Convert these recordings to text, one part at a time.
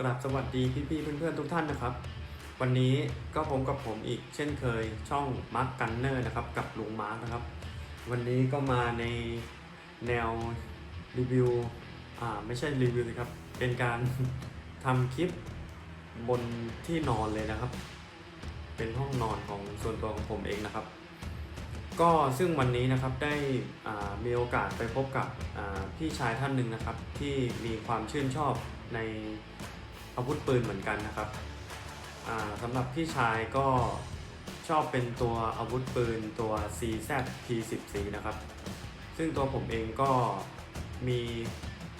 กราบสวัสดีพี่ๆเพื่อนๆทุกท่านนะครับ วันนี้ก็พบกับผมอีกเช่นเคยช่องมาร์กกันเนอร์นะครับกับลุงมาร์กนะครับ วันนี้ก็มาในแนวรีวิวอ่าไม่ใช่รีวิวสิครับ เป็นการทำคลิปบนที่นอนเลยนะครับ เป็นห้องนอนของส่วนตัวของผมเองนะครับ ก็ซึ่งวันนี้นะครับได้มีโอกาสไปพบกับพี่ชายท่านหนึ่งนะครับ ที่มีความชื่นชอบใน อาวุธปืนเหมือนกันนะครับสำหรับพี่ชายก็ชอบเป็นตัวอาวุธปืนตัว CZ P10C นะครับ ซึ่งตัวผมเองก็มี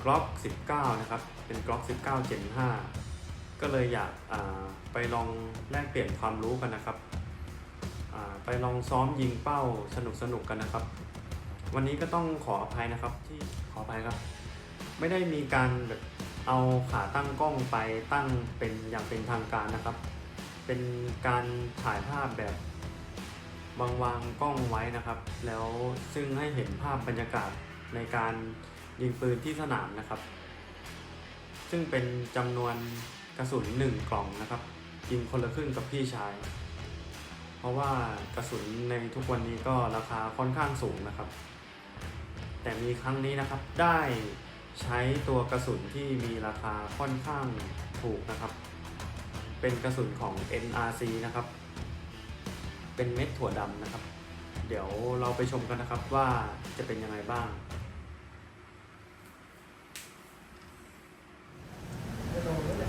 Glock 19 นะครับ เป็น Glock 19 Gen 5 ก็เลยอยากาไปลองแลกเปลี่ยนความรู้กันนะครับ ไปลองซ้อมยิงเป้าสนุกสนุกกันนะครับ วันนี้ก็ต้องขออภัยนะครับที่ขออภัยครับ ไม่ได้มีการแบบ เอาขาตั้งกล้องไปตั้งเป็นอย่างเป็นทางการนะครับ เป็นการถ่ายภาพแบบวางวางกล้องไว้นะครับ แล้วซึ่งให้เห็นภาพบรรยากาศในการยิงปืนที่สนามนะครับ ซึ่งเป็นจำนวนกระสุนหนึ่งกล่องนะครับ ยิงคนละครึ่งกับพี่ชาย เพราะว่ากระสุนในทุกวันนี้ก็ราคาค่อนข้างสูงนะครับ แต่มีครั้งนี้นะครับได้ ใช้ตัวกระสุนที่มีราคาค่อนข้างถูกนะครับ เป็นกระสุนของ NRC นะครับ เป็นเม็ดถั่วดำนะครับ เดี๋ยวเราไปชมกันนะครับว่าจะเป็นยังไงบ้าง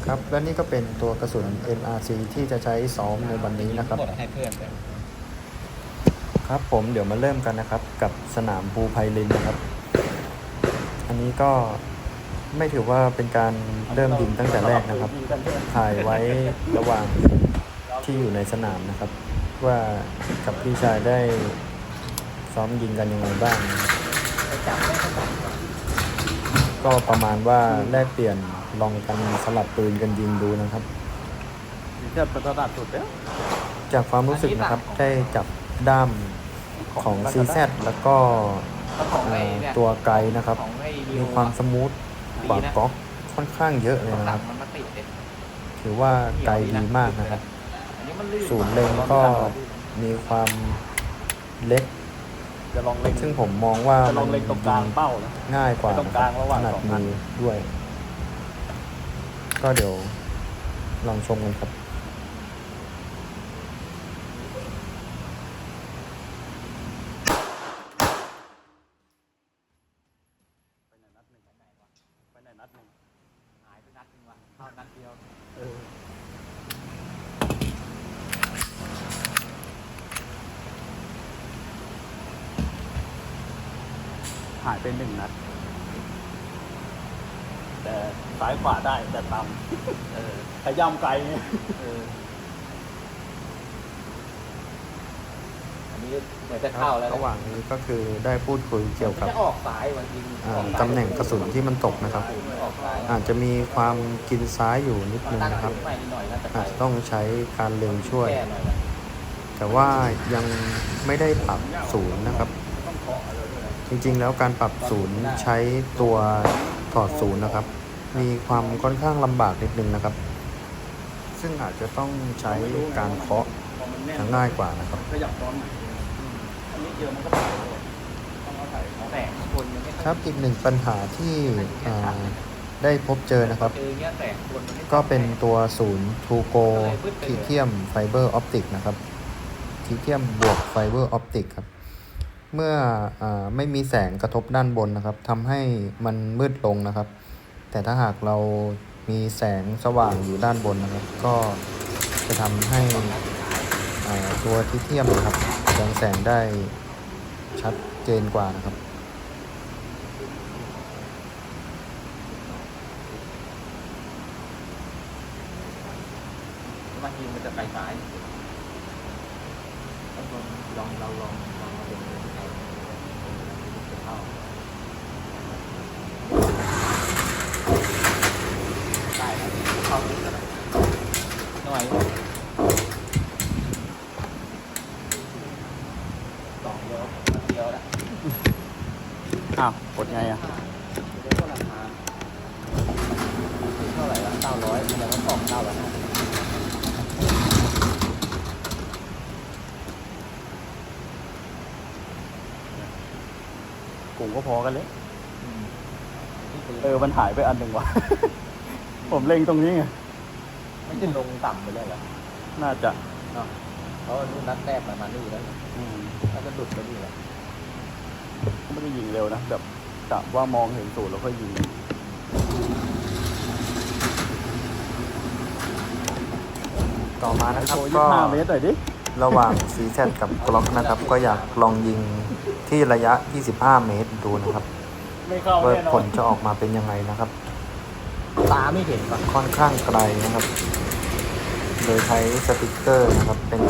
ครับและนี่ก็เป็นตัวกระสุน NRC ที่จะใช้ซ้อมในวันนี้นะครับ ให้เพื่อนครับผมเดี๋ยวมาเริ่มกันนะครับ กับสนามบูไพลินนะครับ อันนี้ก็ไม่ถือว่าเป็นการเริ่มยิงตั้งแต่แรกนะครับ ถ่ายไว้ระหว่างที่อยู่ในสนามนะครับ ว่ากับพี่ชายได้ซ้อมยิงกันยังไงบ้างนะครับก็ประมาณว่าแลกเปลี่ยนลองกันสลับปืนกันยิงดูนะครับจะเป็นระดับสุดแล้วจากความรู้สึกนะครับได้จับด้ามของ CZ แล้วก็ ของไอ้เอ่อเนี่ยตัวไกลนะครับ ของไอ้มีความสมูทกว่าก๊อกค่อนข้างเยอะเลยหนะลัคงรับ มันมาติดเด็ดถือว่าไกลดีมากนะครับ อันนี้มันลื่นศูนย์เล็งก็มีความเล็ก จะลองเล็งซึ่งผมมองว่าจะลองเล็งตรงกลางเป้านะ ง่ายกว่าตรงกลางระหว่างถนัดสองอัน มือด้วย ก็เดี๋ยวลองชมกันครับ ไปไหนนัดหนึ่งไปไหนนัดหนึ่ง หายไปนัดหนึงว่ะเข้านัดเดียว เออหายไปหนึ่งนัด แต่ซ้ายขวาได้แต่ต่เออำขย้ำไกลไงเอออันนี้เหมือนจะเข้าแล้วระหว่างนี้ก็คือได้พูดคุยเกี่ยวกับจะออกสายวันจริงอ่าออกสายตำแหน่งกระสุนที่มันตกนะครับ ออกสายอาจจะมีความกินซ้ายอยู่นิดนึงตั้งนะครับ ใหม่นิดหน่อยนะแต่อาจจะต้องใช้การเล็งช่วย แก้หน่อยนะแต่ว่ายังไม่ได้ปรับศูนย์นะครับ จริงๆ แล้วการปรับศูนย์ใช้ตัวถอดศูนย์นะครับ มีความค่อนข้างลำบากนิดนึงนะครับ ซึ่งอาจจะต้องใช้การเคาะพอมันแน่นจะง่ายกว่านะครับ ขยับตอนไหนอันนี้เดียวมันก็ถ่ายเลยต้องเอาถ่ายเขาแต่งคนยังไม่ครับอีกหนึ่งปัญหาที่อ่าได้พบเจอนะครับเจอเงี้ยแต่งคนมันไม่ก็เป็นตัวศูนย์ทูโกทีเทียมไฟเบอร์ออปติกนะครับทีเทียมบวกไฟเบอร์ออปติกครับ เมื่ออไม่มีแสงกระทบด้านบนนะครับทำให้มันมืดลงนะครับ แต่ถ้าหากเรามีแสงสว่างอยู่ด้านบนนะครับ ก็จะทำให้ตัวทีเทียมนะครับแสงแสงได้ชัดเจนกว่านะครับบางทีมันจะไปสายลองเราลองลองมาดูใครจะเข้าได้แล้วเข้าลึกแล้วนะหน่อยส องเดียวเดียวแล้วอ้าวกดไงอะเท่าไหร่ละตก้าร้อยแล้วก็กล่องเก้าร้อยห้ากลุ่มก็พอกันเลย เออ มันหายไปอันหนึ่งว่ะ ผมเล็งตรงนี้ไง ไม่ใช่ลงต่ำไปเลยเหรอ น่าจะเนาะ เพราะว่ารุ่นนัดแรกมันมานี่แล้วอืมถ้าจะหลุดไปนี่แหละไม่ได้ยิงเร็วนะแบบกะว่ามองเห็นศูนย์แล้วค่อยยิงต่อมานะครับโชว์ก็25เมตรหน่อยดิระหว่าง CZ กับกล็อกนะครับ ก็อยากลองยิงที่ระยะ 25 เมตรดูนะครับไม่เข้าว่าแน่นอผนลจะออกมาเป็นยังไงนะครับ ตาไม่เห็นป่ะค่อนข้างไกลนะครับโดยใช้สติกเกอร์นะครับ เป็น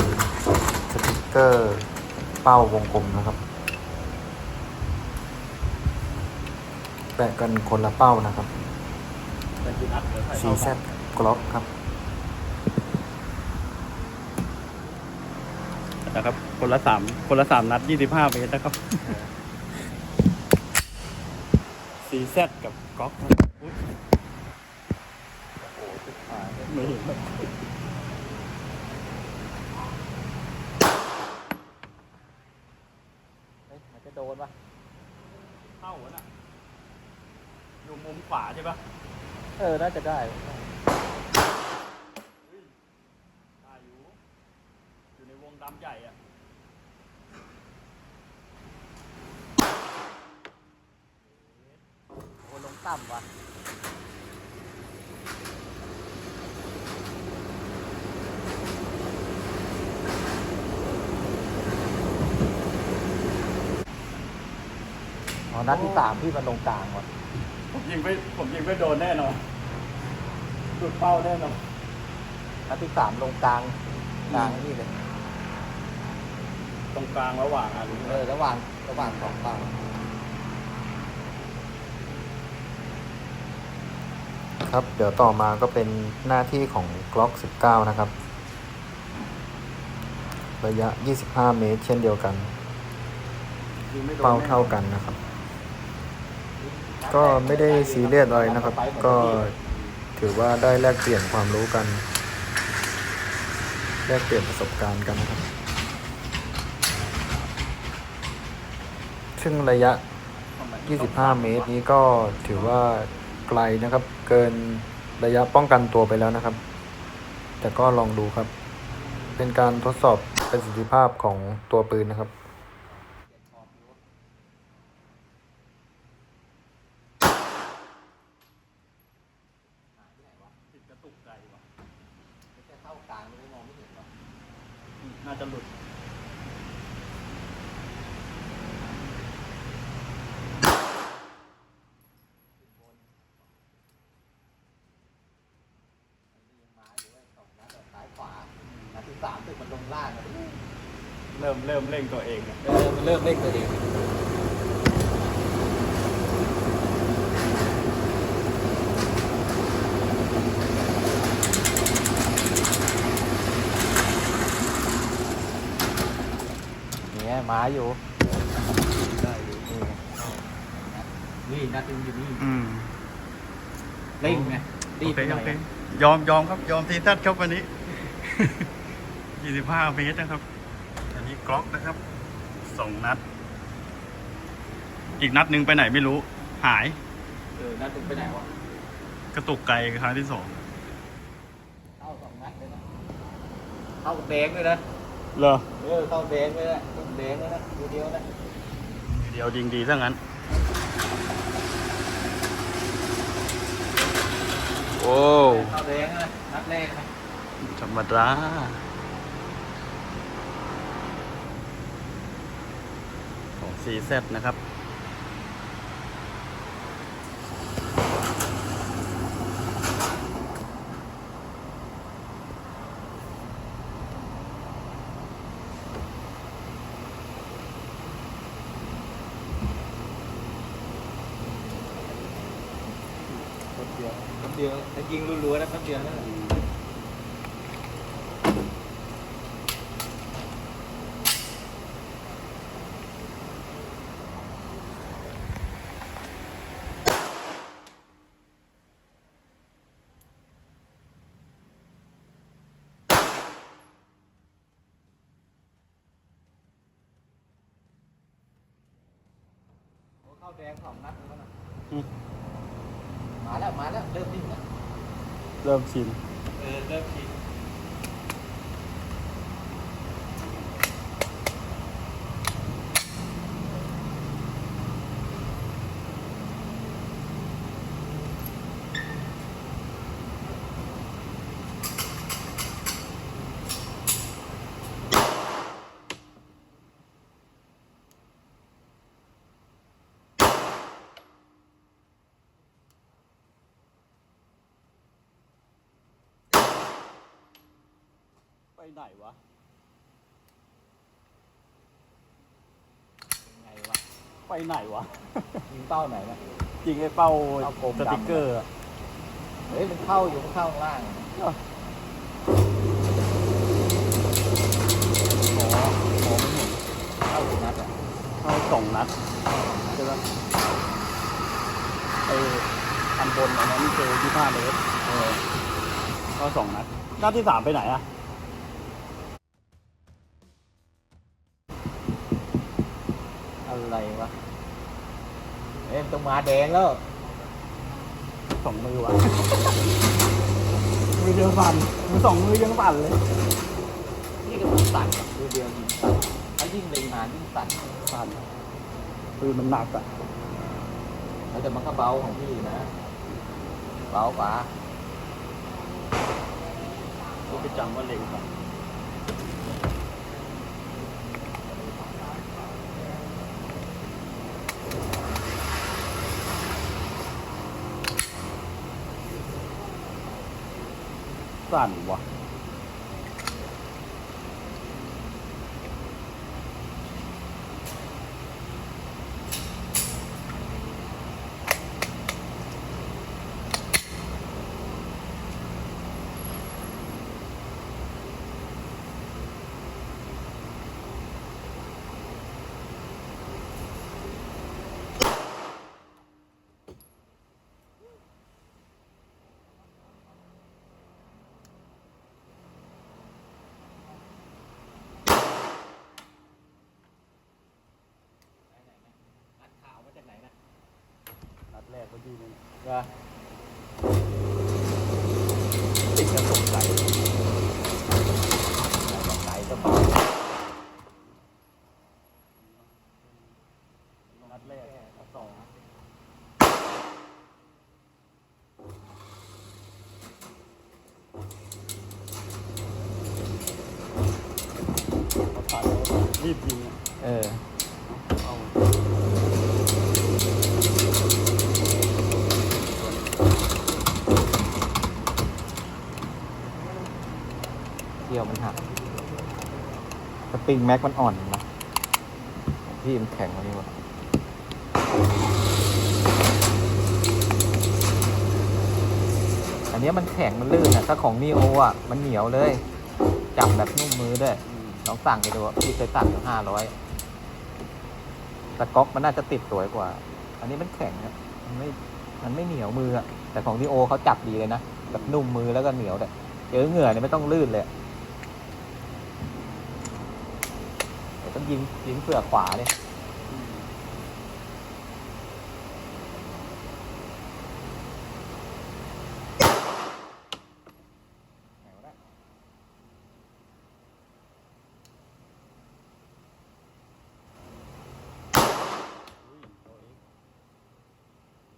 สติกเกอร์เป้าวงกลมนะครับ แปะกันคนละเป้านะครับแต่ยิงอัดเดี๋ยวถ่ายเข้า CZ กล็อกครับนะครับ คนละสามคนละสามนัดยี่สิบห้าเมตรนะครับซีแซดกับก๊อกนะครับอุ๊ยไม่เห็น เฮ้ยมัน จะโดนป่ะเข้าอะน่ะอยู่มุมขวาใช่ปะเออ น่าจะได้ได้อยู่ อยู่ในวงดำใหญ่อะโอ้ลงต่ำว่ะ นัดที่สามพี่มันลงกลางว่ะผมยิงไม่ผมยิงไม่โดนแน่นอนหลุดเป้าแน่นอนนัดที่สามลงกลางกลางนี่เลยตรงกลางระหว่างอันเออระหว่างระหว่างสองฝั่งครับ เดี๋ยวต่อมาก็เป็นหน้าที่ของ Glock 19 นะครับ ระยะ 25 เมตร เช่นเดียวกันยิงไม่โดนเป้าแน่นอนเท่ากันนะครับ ก็ไม่ได้ซีเรียสอะไรนะครับ ก็ถือว่าได้แลกเปลี่ยนความรู้กัน แลกเปลี่ยนประสบการณ์กันนะครับ ซึ่งระยะ 25 เมตรนี้ก็ถือว่าไกลนะครับ เกินระยะป้องกันตัวไปแล้วนะครับ แต่ก็ลองดูครับ เป็นการทดสอบประสิทธิภาพของตัวปืนนะครับ ติดกระตุกใจว่ะ ไม่ใช่เข้ากลางไม่ได้มองไม่เห็นว่ะ อืมน่าจะหลุด ยังมาอยู่ไอ้สองนัดอะซ้ายขวา นัดที่สามตึกมันลงล่างอะ เริ่มเริ่มเร่ง ตัวเองอะเออมันเริ่มเล่นตัวเองเนี่ยมาอยู่ได้ดูนี่นัดหนึงอยู่นี่อืมเร่งไงรีบไปหน่อยยอมยอมครับ ยอมทีทัดครับวันนี้ยี่สิบห้าเมตรนะครับอันนี้ กล็อกนะครับสองนัด อีกนัดหนึ่งไปไหนไม่รู้ หาย เออนัดหนึงไปไหนวะกระตุกไกลครั้งที่สองเข้าสองนัดเลยนะเข้าแดงเลยนะเหรอเออเข้าแดงเลยนะเข้าแดงเลยนะดูเดียวนะเดี๋ยวยิงดีซะงั้น โอ้เข้าแดงเลยนะนัดแรกนะธรรมดา ของ CZ นะครับ เดียวแป๊บเดียวถ้ายิงรัวๆนะแป๊บเดียวนะาแดงสองนัดแล้วนะอืมมาแล้วมาแล้วเริ่มนิ่งแล้วเริ่มชิน เออเริ่มชิน ไปไหนวะยังไงวะ ไปไหนวะ ยิงเป้าไหนวะจริงไอ้เป้าเป้ากลมสดำ ติ๊กเกอร์อะเฮ้ยมันเข้าอยู่มันเข้าข้างล่างอ๋ออ๋อไม่เห็นเข้าอยู่นัดอะเข้าสองนัดใช่ปะไออันบนอันนั้นนี่คือยี่ห้าเมตรเออเข้าสองนัดนัดที่สามไปไหนอะ อะไรวะเอ้ยมันต้องมาแดงแล้วสองมือวะมือเดียวสั่นมือสองมือยังสั่นเลยนี่ก็มันสั่นอะดูเดียวยิงสั่นถ้ายิ่งเล็งนานยิ่งสั่นสั่นปืนมันหนักอะแล้วแต่มันก็เบาของพี่นะเบากว่ารู้ไปจำว่าเล็งสั่น สั่นวะ นัดข่าวมาจากไหนนะ นัดแรกเมื่อกี้นี่ก็ติดกระสงสัยสงสัยก็เบานัดแรกนัดสองรีบยิงอะเออ เที่ยวมันหักสปริงแม็กมันอ่อนนะพี่มันแข็งกว่านี้วะอันนี้มันแข็งมันลื่นอะถ้าของนีโออะมันเหนียวเลย จับแบบนุ่มมือด้วยอืมลองสั่งไปดูอะพี่เคยสั่งอยู่ห้าร้อยแต่ก๊อกมันน่าจะติดสวยกว่า อันนี้มันแข็งอะมันไม่มันไม่เหนียวมืออะแต่ของนีโอเขาจับดีเลยนะแบบนุ่มมือแล้วก็เหนียวเลยเจอเหงื่อเนี่ยไม่ต้องลื่นเลยเดี๋ ยิงยิงเผือกขวาเลย อืม ไหนวะเนี่ย อุ้ยโอ้ย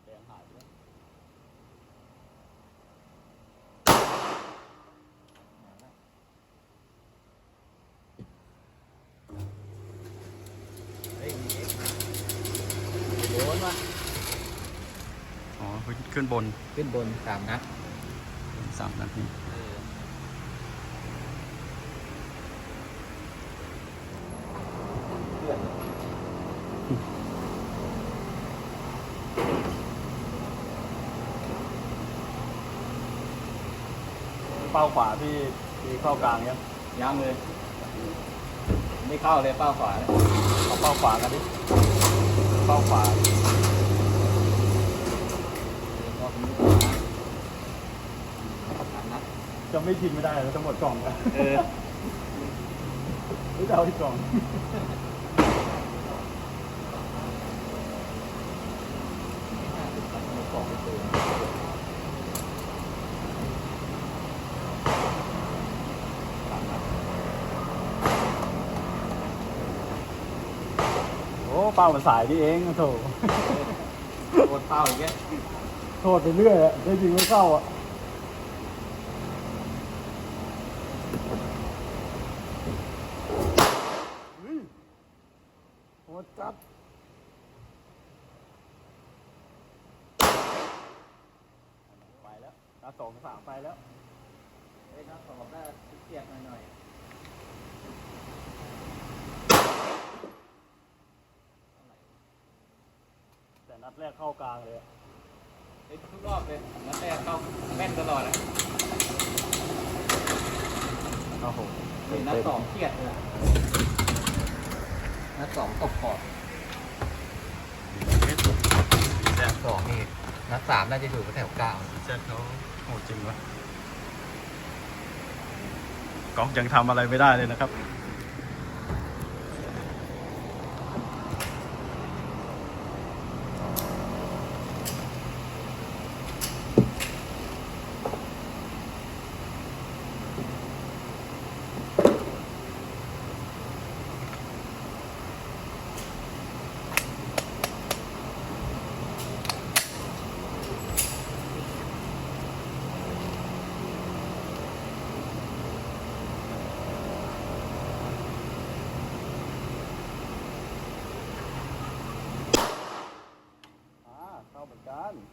แดงหายไปแล้ว ไหนวะเนี่ยเฮ้ยมีเอ็กซ์โยนวะ อ๋อ ขึ้นบนขึ้นบนสามนัดสามนาทีเพื่อนเป้าขวาที่ที่เข้ากลางยังยังเลย ไม่เข้าเลยเป้าขวาเนี่ยเอาเป้าขวากันดิ เป้าขวา จะไม่กินไม่ได้แล้วจะหมดกล่องแล้วเออไม่เอาอีกกล่องโอ้เป้ามันสายนี่เองโถโดนเป้าอย่างเงี้ยโทษไปเรื่อยอะได้จริงไม่เข้าอะ นัดสองสามไปแล้วเอ้ยนัดสองน่าเครียดหน่อยแต่นัดแรกเข้ากลางเลยอะๆเฮ้ยทุกรอบเลยนัดแรกเข้าแม่นตลอดอะโอ้โหเฮ้ยนัดสองเครียดเลยอะนัดสองตกขอบนัดสองนี่นัดสามน่าจะอยู่แถวเก้า แจ็คเขา โหดจริงวะกล้องยังทำอะไรไม่ได้เลยนะครับ อ่าเข้าเหมือน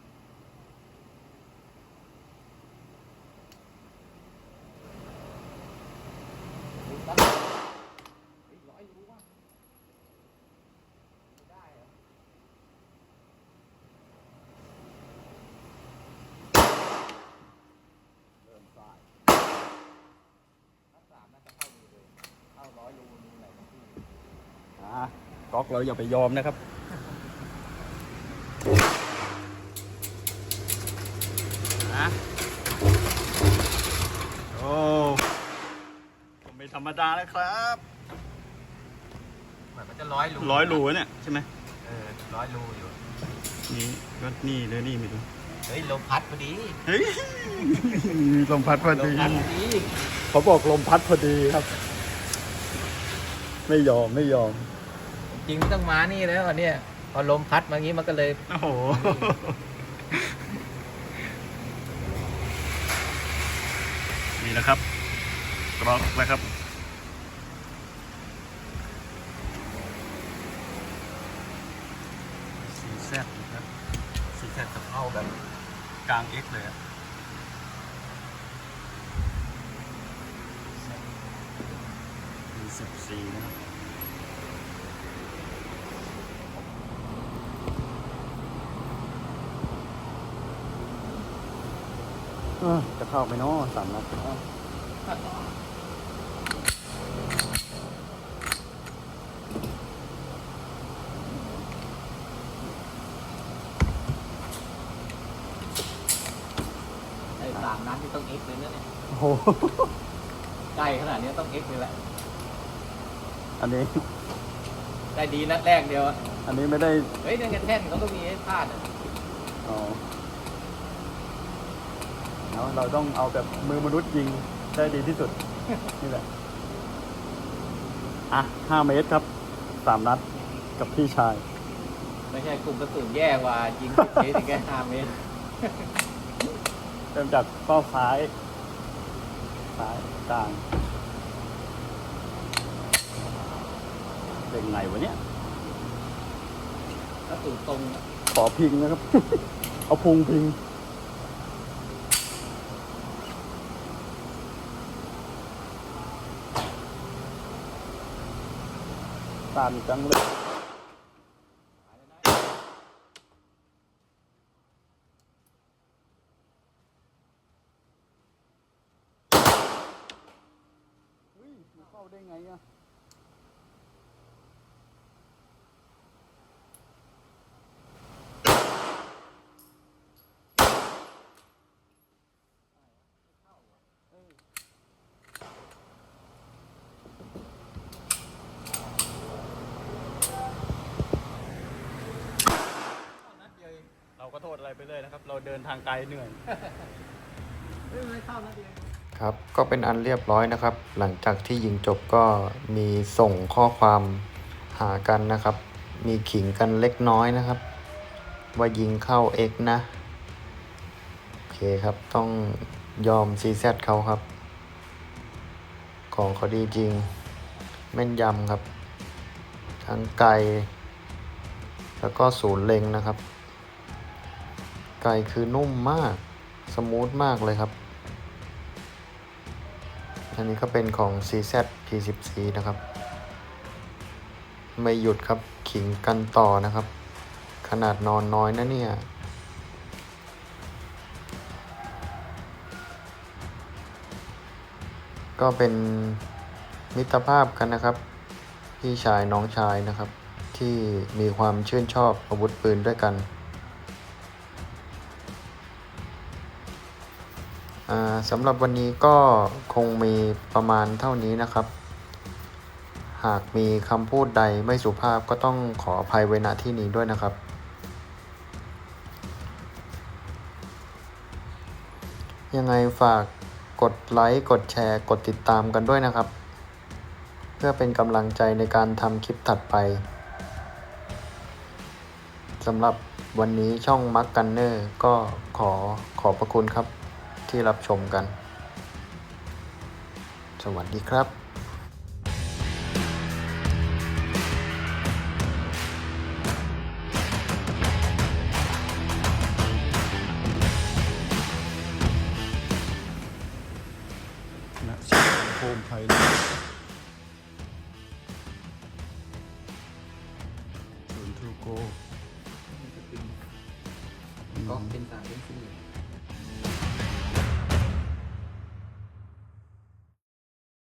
กันอ่าก๊อกเราอย่าไปยอมนะครับ นะโอ้ผมไม่ธ รรมดาแล้วครับเหมือนมันจะร้อยรูร้อยรูเนี่ยใช่ไหมเออร้อยรูอยู่ นี่ก็นี่เลยนี่มีดูเฮ้ยลมพัดพอดีเฮ้ยมีลมพัดพอลมดีพัดพอดีเขาบอกลมพัดพอดีครับ ไม่ยอมไม่ยอม จริงไม่ต้องมานี่แล้วอันเนี่ยพอลมพัดมางี้มันก็เลยโอ้โหนี่นะครับกรอกนะครับ แซดนะครับสีแทนกับเข้าแบบกลาง X เลยอะมีสิบสี่นะครับเออจะเข้าไปเนาะสามนัดเอ้าไอ้สามนัดที่ต้องเอ็กเลย นะเนี่ยโอ้โหใกล้ขนาดนี้ต้องเอ็กเลยแหละอันนี้ ได้ดีนัดแรกเดียวอะอันนี้ไม่ได้เฮ้ยนั่นกันแท่นเขาก็มีให้พลาดอะอ๋อเนาะเราต้องเอาแบบมือมนุษย์ยิงได้ดีที่สุด นี่แหละ อะห้าเมตรครับสามนัดกับพี่ชาย ไม่ใช่กลุ่มกระสุนแย่กว่ายิงสิบเมตรถึงแค่ห้าเมตร เริ่มจากเป้าซ้าย ซ้ายกลางเป็นไงวะเนี่ยกระสุนตรงอะขอพิงนะครับ เอาพุงพิงตันจังเลย เฮ้ยมัน เข้าได้ไงอะเราก็โทษอะไรไปเลยนะครับ เราเดินทางไกลเหนื่อย เฮ้ยไม่เข้านัดเดียว ครับก็เป็นอันเรียบร้อยนะครับ หลังจากที่ยิงจบก็มีส่งข้อความหากันนะครับ มีขิงกันเล็กน้อยนะครับ ว่ายิงเข้า X นะ โอเคครับต้องยอม CZ เขาครับ ของเขาดีจริง แม่นยำครับ ทั้งไกล แล้วก็ศูนย์เล็งนะครับ ไกลคือนุ่มมาก สมูทมากเลยครับ อันนี้ก็เป็นของ CZ P14 นะครับ ไม่หยุดครับขิงกันต่อนะครับ ขนาดนอนน้อยนะเนี่ยก็เป็นมิตรภาพกันนะครับ พี่ชายน้องชายนะครับ ที่มีความชื่นชอบอาวุธปืนด้วยกัน สำหรับวันนี้ก็คงมีประมาณเท่านี้นะครับ หากมีคำพูดใดไม่สุภาพก็ต้องขออภัยไว้ณที่นี้ด้วยนะครับ ยังไงฝากกดไลค์ กดแชร์ กดติดตามกันด้วยนะครับ เพื่อเป็นกำลังใจในการทำคลิปถัดไปสำหรับวันนี้ช่องมักกันเนอร์ก็ขอขอบพระคุณครับ ที่รับชมกัน สวัสดีครับ